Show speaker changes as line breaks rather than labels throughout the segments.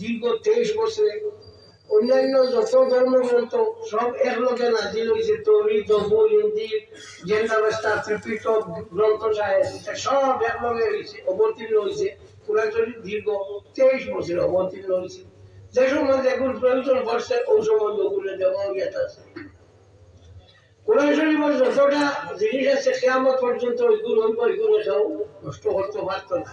দীর্ঘ তেইশ বছরে অন্যান্য যত ধর্মগ্রন্থ, সব এক লোকে নাজিল হয়েছে তৌরি জবুল ইন্দির জেন্দাবেস্তা, ত্রিপিটক, গ্রন্থ সাহেব সব এক লগে হয়েছে অবতীর্ণ হয়েছে শরীফ দীর্ঘ তেইশ বছরে অবতীর্ণ হয়েছে যে সময় দেখুন প্রয়োজন পড়ছে ওই সময় ওগুলো দেওয়া গিয়ে আছে কোরআন শরীফের যতটা জিনিস আছে, কেয়ামত পর্যন্ত ওইগুলো ওইগুলো সব নষ্ট করতে পারত না।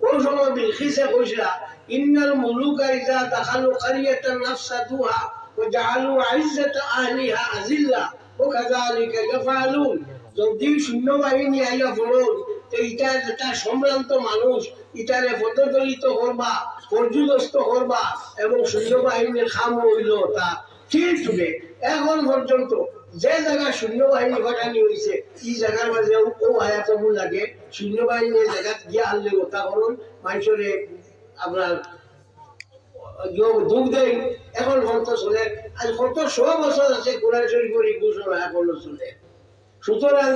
কোন সময় বিলখিসে কইসা, ইন্নাল মুলুকা দাখালু কারিয়াতান আহলিহা যদি শূন্য বাহিনী আইয়া ফলন তো ইটা যেটা সম্ভ্রান্ত মানুষ, ইটারে পদদলিত করবা, পর্যুদস্ত করবা এবং সূন্যবাহিনীৰ খাম হইল তা ঠিক এখন পর্যন্ত যে জায়গা শূন্য বাহিনী ঘটানি হয়েছে এই জায়গার মাঝে ও আয়াত লাগে শূন্য বাহিনীর জায়গা গিয়ে আনলে কথা করুন, মানুষের আপনার দুঃখ দেয় এখন চলে, আজ কত শ বছর আছে, কোরআন ঘোষণা এখনও চলে। সুতরাং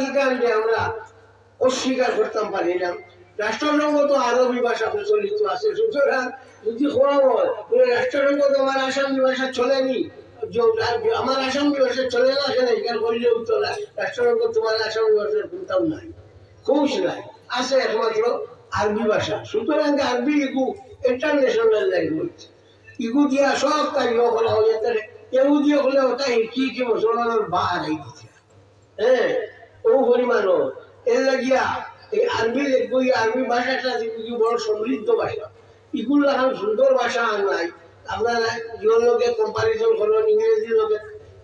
আমরা অস্বীকার করতাম, পারি না। রাষ্ট্রসংঘ তো আরবি ভাষা প্রচলিত আছে, সুতরাং যদি কোয়া হয় রাষ্ট্রসংঘ তো আমার আসামি ভাষা চলেনি আমার আসামি ভাষা চলে না সেটা এখানে করলেও না রাষ্ট্রসংঘ তোমার আসামি ভাষার কোনটাও নাই খুশ নাই আছে একমাত্র আরবি ভাষা সুতরাং আরবি ইগু ইন্টারন্যাশনাল ল্যাঙ্গুয়েজ ইগু দিয়া সব কাজ করা হয়ে তাহলে এগুদিও হলে ওটা কি কি মুসলমানের বার এই দিচ্ছে হ্যাঁ ও পরিমাণ এর লাগিয়া এই আরবি লিখব এই আরবি ভাষাটা বড় সমৃদ্ধ ভাষা ইগুলো এখন সুন্দর ভাষা আর নাই। আপনারা ইউর লোকে কম্পারিজন করবেন, ইংরেজি লোকে,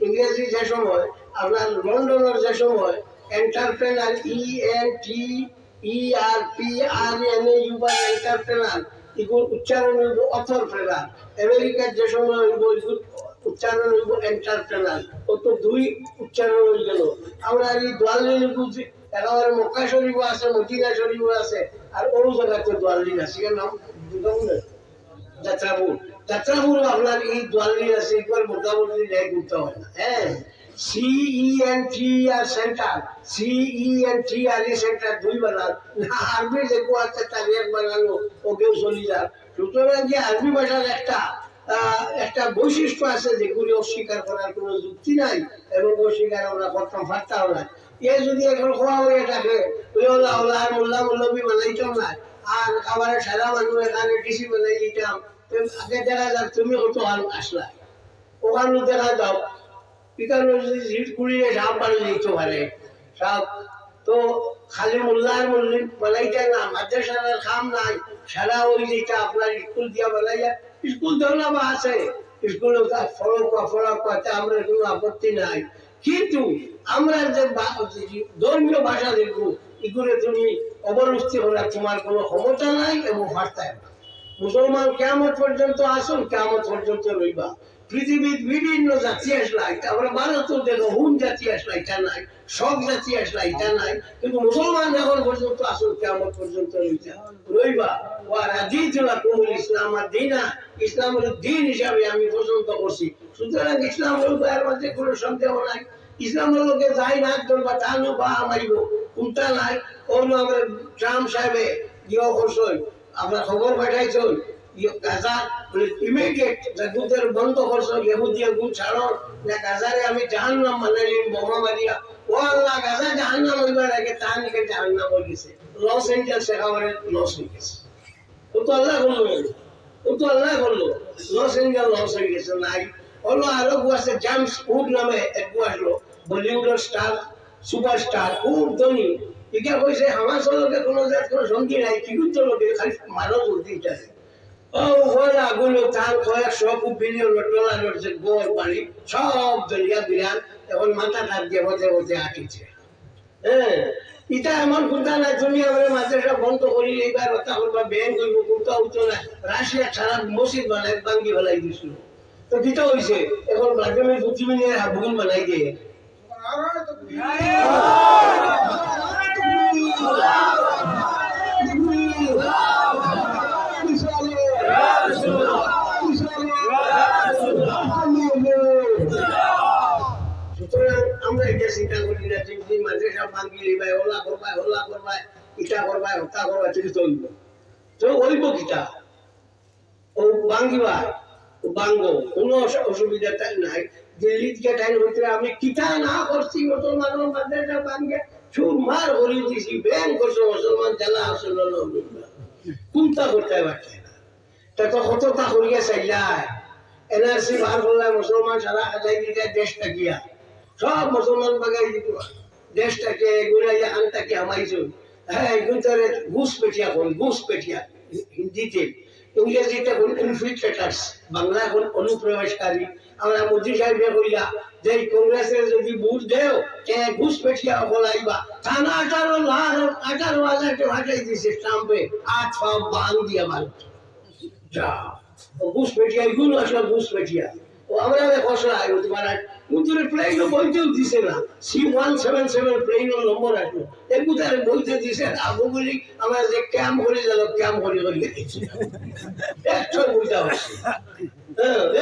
ইংরেজি যে সময়, আপনার লন্ডনের যে সময় entrepreneur E N T E R P R N A U বা এন্টারপ্রেনার এগুলো উচ্চারণ হইব অথরপ্রেনার আমেরিকার যে সময় হইব এগুলো উচ্চারণ হইব এন্টারপ্রেনার ও তো দুই উচ্চারণ হয়ে গেল। আমরা এই দোয়ালিন বুঝি একেবারে মক্কা শরীফ আছে, মদিনা শরীফ আছে, আর ওই জায়গাতে দোয়ালিন আছে এর নাম যাত্রাপুর। যাত্রাপুর আপনার এই দোয়ালিন আছে একবার মোটামুটি ন্যায় করতে হয়? না হ্যাঁ চলি যাক। সুতরাং যে একটা বৈশিষ্ট্য আছে যেগুলি অস্বীকার করার কোনো যুক্তি নাই এবং অস্বীকার আমরা করতাম পারতাম না এ যদি এখন খোয়া হয়ে থাকে ওলা ওলা আর মোল্লা মৌলবী বানাইতাম না। আর খাবারের সারা মানুষ এখানে ডিসি বানাই দিতাম। আগে দেখা যাক তুমি হাল আসলা। ওখানে দেখা যাও জিট কুড়িয়ে সাপ সাপ, তো খালি মোল্লার না, মাদ্রাসার খাম নাই, সারা ওই যেটা আপনার স্কুল দিয়া স্কুল আছে, স্কুল আমরা কোনো আপত্তি নাই। কিন্তু আমরা যে ধর্মীয় ভাষা দেখব, এগুলো তুমি অবলুপ্তি করার তোমার কোনো ক্ষমতা নাই এবং বার্তায় না মুসলমান কেমন পর্যন্ত আসুন কেমন পর্যন্ত রইবা। পৃথিবীর বিভিন্ন জাতি আসলা এটা আমরা ভারত দেখো হুন জাতি আসলা এটা নাই, সব জাতি আসলা এটা নাই, কিন্তু মুসলমান এখন পর্যন্ত আসুন কেমন পর্যন্ত রইতা রইবা। ইসলাম আর দিনা ইসলাম হলো দিন হিসাবে আমি পছন্দ করছি। সুতরাং ইসলাম হলো এর মধ্যে কোনো সন্দেহ নাই। ইসলাম লোকে যাই না করবা, তা বা আমাইব কোনটা নাই। আমরা ট্রাম্প সাহেবে ইয়ে করছই আমরা খবর পাঠাইছই গাজা ইমিডিয়েট জাগুদের বন্ধ করছ ইহুদিয়া গু ছাড়ো গাজারে আমি জাহান্নাম মানাইলিম বোমা মারিয়া। গাজা জাহান্নাম হইবার আগে তা নিকে লস এঞ্জেলস একেবারে লস হয়ে গেছে ও তো আল্লাহ করল ও করল লস এঞ্জেল লস হয়ে গেছে, নাই। হলো আরও গু আছে জামস নামে এক গু বলিউডের স্টার সুপারস্টার খুব ধনী। এটা কইছে আমার সঙ্গে কোনো জাত কোনো সন্ধি নাই কি করতে লোকে খালি মারো জলদি চাই ও ওরা গুলো তার কয়েকশো বিলিয়ন ডলারের যে গোর বাড়ি সব দরিয়া বিরান এখন মাথা ঠাক দিয়ে বসে বসে আঁকিছে হ্যাঁ এটা এমন কোনটা নাই তুমি আমরা মাদ্রাসা বন্ধ করি এইবার কথা বলবা ব্যাংক করব কোনটা হতো না। রাশিয়া ছাড়া মসজিদ বানায় বাঙ্গি ফেলাই দিছিল। তো কিটা হইছে এখন মাধ্যমিক বুদ্ধিমি নিয়ে বুকিং বানাই দিয়ে। আমরা এটা চিন্তা করি না যে যে মাদ্রাসা ভাঙ্গি লিবাই হল্লা করবাই হল্লা করবাই ইটা করবাই, হত্যা করবাই ঠিক চলব। তো? ওইব কিটা ও অসুবিধা নাই। দিল্লি থেকে টাইম হইতে আমি কিটা না করছি মুসলমানের মাদ্রাসা ভাঙ্গে চুর মার দিছি ব্যান করছে, মুসলমান জেলা আসল কোনটা করতে পারছে তা তো কতটা করিয়া চাইলাই। এনআরসি বার করলে মুসলমান সারা হাজাই দিতে দেশটা গিয়া। সব মুসলমান বাগাই দিত দেশটাকে গুড়াইয়া আনটাকে আমাইছো হ্যাঁ এগুলো ঘুষ পেটিয়া কোন ঘুষ পেটিয়া, হিন্দিতে। ইংরেজিতে কোন ইনফিল্ট্রেটার্স বাংলা কোন অনুপ্রবেশকারী। আমরা মোদী সাহেব কইলা যে কংগ্রেসের যদি ভোট দেও, কে ঘুষ পেটিয়া থানা আঠারো লাখ আঠারো ভাটাই দিছে স্টাম্পে আট সব বান দিয়া ভারত ঘুষ পেটিয়া আসলে ঘুষ পেটিয়া। ও, আমরা তোমার প্লেনও বইতেও দিছে না। সি ওয়ান সেভেন সেভেন প্লেনের নম্বর আসলো। এগুলো বইতে দিছে? আবুগুলি আমরা যে ক্যাম্প করে গেল ক্যাম্প করে গেছি একটা হ্যাঁ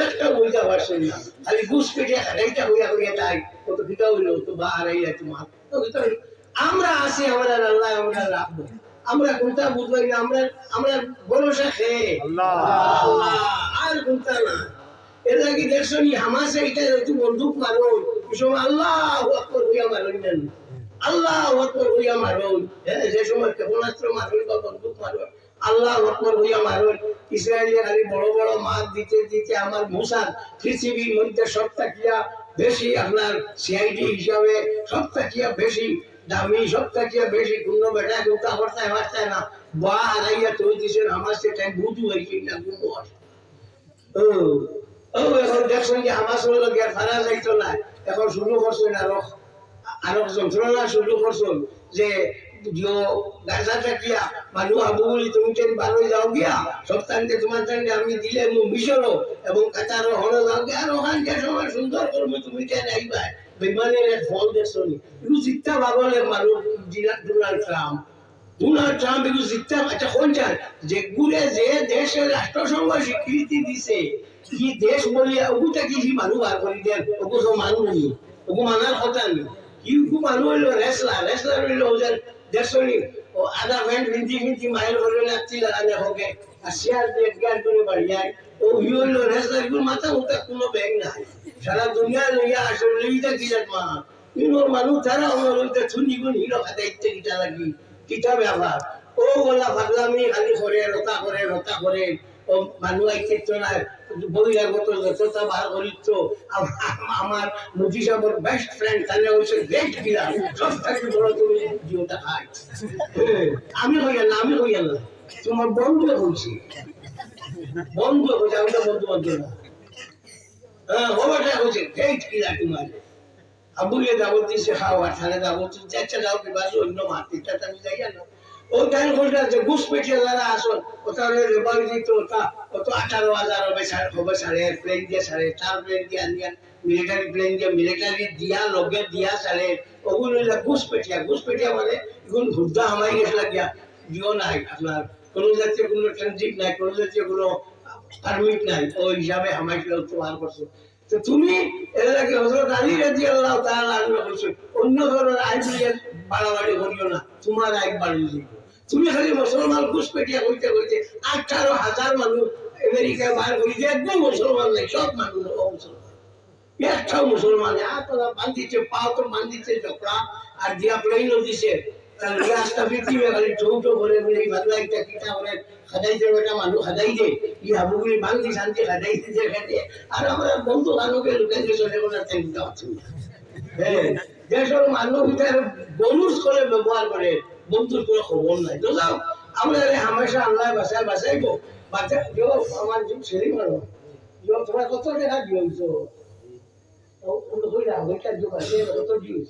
একটা বইটা পারছি না। খালি ঘুষ পেটিয়া খাটাইটা হইয়া হইয়া তাই কত ফিটা হইল তো বা হারাইয়া তোমার তো ভিতর আমরা আছি আমরা আল্লাহ আমরা রাখব আমরা কোনটা বুঝবাই আমরা আমরা ভরসা খেয়ে
আল্লাহ।
আল্লাহ, আর কোনটা না। এর আগে দেখছ নি হামাসে এটা একটু বন্দুক মারো। সময় আল্লাহ আকবর হইয়া মারুন আল্লাহ আকবর হইয়া মারুন হ্যাঁ যে সময় ক্ষেপণাস্ত্র মারুন বা বন্দুক মারুন আল্লাহ আকবর হইয়া মারুন ইসরায়েলের আরে বড় বড় মাছ দিতে দিতে আমার মুসার পৃথিবীর মধ্যে কিয়া বেশি, আপনার সিআইডি হিসাবে কিয়া বেশি, দামি কিয়া বেশি, কোনো বেটা কিন্তু আবার তাই না। বা হারাইয়া তুই দিছেন আমার সেটাই বুঝু হয়েছে না গুমো ও ও, এখন দেখছেন যে আমার সঙ্গে গিয়ে ফারা যাইতো না। এখন শুরু করছেন আরও আরও যন্ত্রণা শুরু করছেন যে যে গাছাটা কিয়া মানুষ আবু বলি, তুমি কেন ভালো সপ্তাহে তোমার সঙ্গে আমি দিলে মু মিশরও এবং কাতারও হলো যাও গিয়া। আর ওখান যে সময় সুন্দর করবে, তুমি কেন আইবা বিমানের ফল দেখছ নি? এগুলো জিতটা ভাগলে ডোনাল্ড ট্রাম্প ডোনাল্ড ট্রাম্প এগুলো জিততে আচ্ছা কোন চান যে গুলে যে দেশের রাষ্ট্রসংঘ স্বীকৃতি দিছে, কি দেশ বলিয়া ওগুটা কি সি মানুহ বার কৰি দিয়ে ওগু সব মানুহ নি। ওগু মানার কথা নি। কি মানুহ হইল? রেসলা। রেসলা হইল ওদের দেশনি ও আধা ভেন্ট ভিন্দি ভিন্দি মাইল করে লাগছি লাগানে হোকে আর শেয়ার দিয়ে জ্ঞান করে বাড়িয়ায় ও ই হইল রেসলা এগুলো মাথা মুখে কোনো ব্যাগ নাই সারা দুনিয়া লইয়া আসলে লইটা কি মা কিন্তু মানুহ তারা আমার ওইটা থুনি গুণ হিরো খাতে ইচ্ছে কিটা লাগি কিটা ব্যাপার ও বলা পাগলামি খালি করে রতা করে রতা করে ও মানুহ আইতে নাই বহিরাগত যতটা বার করিত আমার মুজি বেস্ট ফ্রেন্ড তাহলে হচ্ছে আমি হইয়া না আমি হইয়া না তোমার বন্ধু হয়েছি বন্ধু হয়েছে আমি তো বন্ধু বান্ধব হ্যাঁ ওটা হচ্ছে গ্রেট কিলার তোমার আবুলে যাব দিছে খাওয়া থানে যাব যাচ্ছে যাও কিবা অন্য মাটিটা আমি যাই না ও টাইম করতে আছে ঘুষ পেটিয়ে যারা আসল ওটা রেবাই দিত ওটা কত আঠারো হাজার হবে সাড়ে হবে সাড়ে প্লেন দিয়ে সাড়ে চার প্লেন দিয়ে আনিয়া মিলিটারি প্লেন দিয়ে মিলিটারি দিয়া লগে দিয়া সাড়ে ওগুলো হইলা ঘুষ পেটিয়া ঘুষ পেটিয়া মানে এগুলো ঘুরদা হামাই গেছিল গিয়া জিও নাই আপনার কোনো জাতীয় কোনো ট্রানজিট নাই কোনো জাতীয় কোনো পারমিট নাই ওই হিসাবে হামাইছিল তোমার করছ তো তুমি আগে হজরত আলী রাজি আল্লাহ বলছো, অন্য ধরনের আইন দিয়ে বাড়াবাড়ি করিও না, তোমার আইন বাড়িয়ে দিব তুমি খালি মুসলমান ঘুষপেটিয়া হইতে হইতে আঠারো হাজার মানুষ আমেরিকায় বার করি যে একদম মুসলমান নাই, সব মানুষ অমুসলমান। একটাও মুসলমান তোরা বান্ধিছে, পাও তো বান্ধিছে চোপড়া আর দিয়া প্লেনও দিছে। তার রাস্তা পৃথিবী খালি চৌটো করে বলে এই ভালো একটা কিটা করে খাদাইতে বেটা মানুষ খাদাই ই হাবুগুলি বান্ধি শান্তি খাদাই দিতে খেতে। আর আমরা বন্ধু বান্ধবকে লুকাইতে চলে বলে চিন্তা হচ্ছে হ্যাঁ, ব্যবহার করে বন্ধুর কোনো খবর নাই। তো যাও আমরা হামেশা আল্লাহ বাসায় বাসাইব। বাচ্চা কেউ আমার ছেড়ে মারো তোমার কত টাকা দিয়েছ? ওইটা যুগ আছে কত দিয়েছ?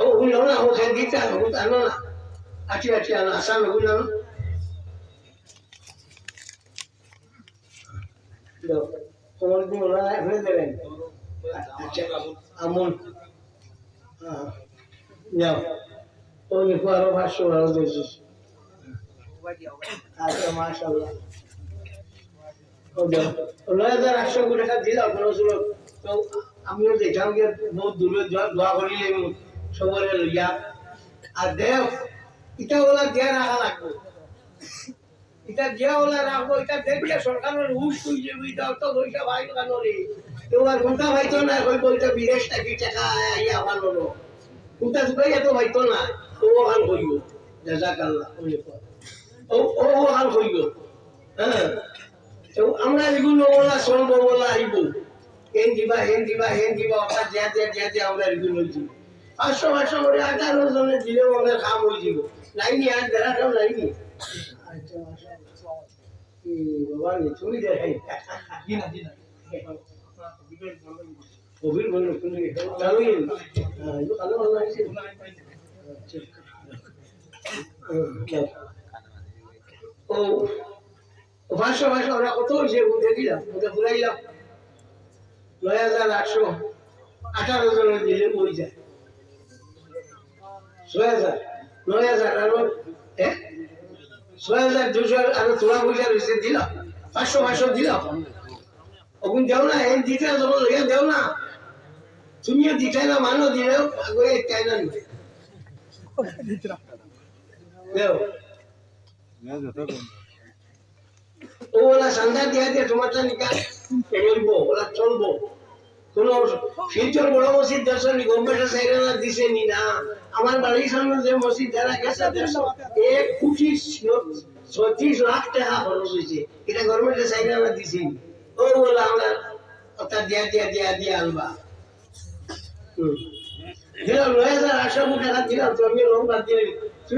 ও ওগুলো না ও খেয়ে দিতে আনো আনো না আছি আছি আনো আসাম ওগুলো আনো দাও তোমার দিন ওরা এখানে দেবেন আচ্ছা আমন হ্যাঁ যাও ও দেখো আরও পাঁচশো ভালো দিয়েছিস আচ্ছা মাশাল্লাহ ও যাও ও নয় হাজার আটশো কোটি টাকা দিলাম কোনো ছিল তো আমিও দেখলাম যে বহুত দূরে দোয়া করিলে সবরে লইয়া আর দেখ এটা ওলা দিয়া রাখা লাগবে। এটা দিয়া ওলা রাখব এটা দেখলে সরকারের হুশ তুই যে পয়সা ভাই কেন রে কেউ আর ভাইতো না কই বলতে বিদেশ থাকি টাকা আইয়া ভালো নো কোনটা তুই এত ভাইতো না ও হাল কইও জাজাকাল্লাহ ওই ও ও কইও হ্যাঁ তো আমরা এগুলো ওলা চলবো ওলা আইব এন দিবা এন দিবা এন দিবা অর্থাৎ দিয়া আমরা এগুলো পাঁচশো পাঁচশো করে আঠারো জনে দিলেও আমাদের কাম হয়ে যাব লাইনি, আর বেড়াটাও লাইনি। আচ্ছা বাবা, নি তুমি দেখাই। গভীর বলল তুমি চালু হ্যাঁ এটা ভালো আছে ও পাঁচশো পাঁচশো আমরা কত হয়েছে? নয় হাজার আটশো আঠারো জনের দিলে বই যায়। ছয় হাজার নয় হাজার আরও ছয় হাজার দুশো আরও তোলা পয়সা রয়েছে দিলাম পাঁচশো পাঁচশো দিলাম ওগুন দেও না, এই দিতে যখন লইয়া দেও না। তুমিও দিতে না মানো দিলেও চাই না নিতে দেও। ও ওলা সান্দা দিয়া দিয়ে তোমারটা চলবো। কোনো শিলচর বড় মসজিদ দর্শন গভর্নমেন্টের সাইডে না দিছে নি? আমার বাড়ির সামনে যে মসজিদ যারা গেছে এক কোটি ছত্রিশ লাখ টাকা খরচ হয়েছে। এটা গভর্নমেন্টের সাইডে না দিছে নি। ও বলে, আমরা ওটা দিয়া দিয়া দিয়া দিয়া আনবা। দিলাম, নয় হাজার আটশো টাকা দিলাম, তো আমি লোন বাদ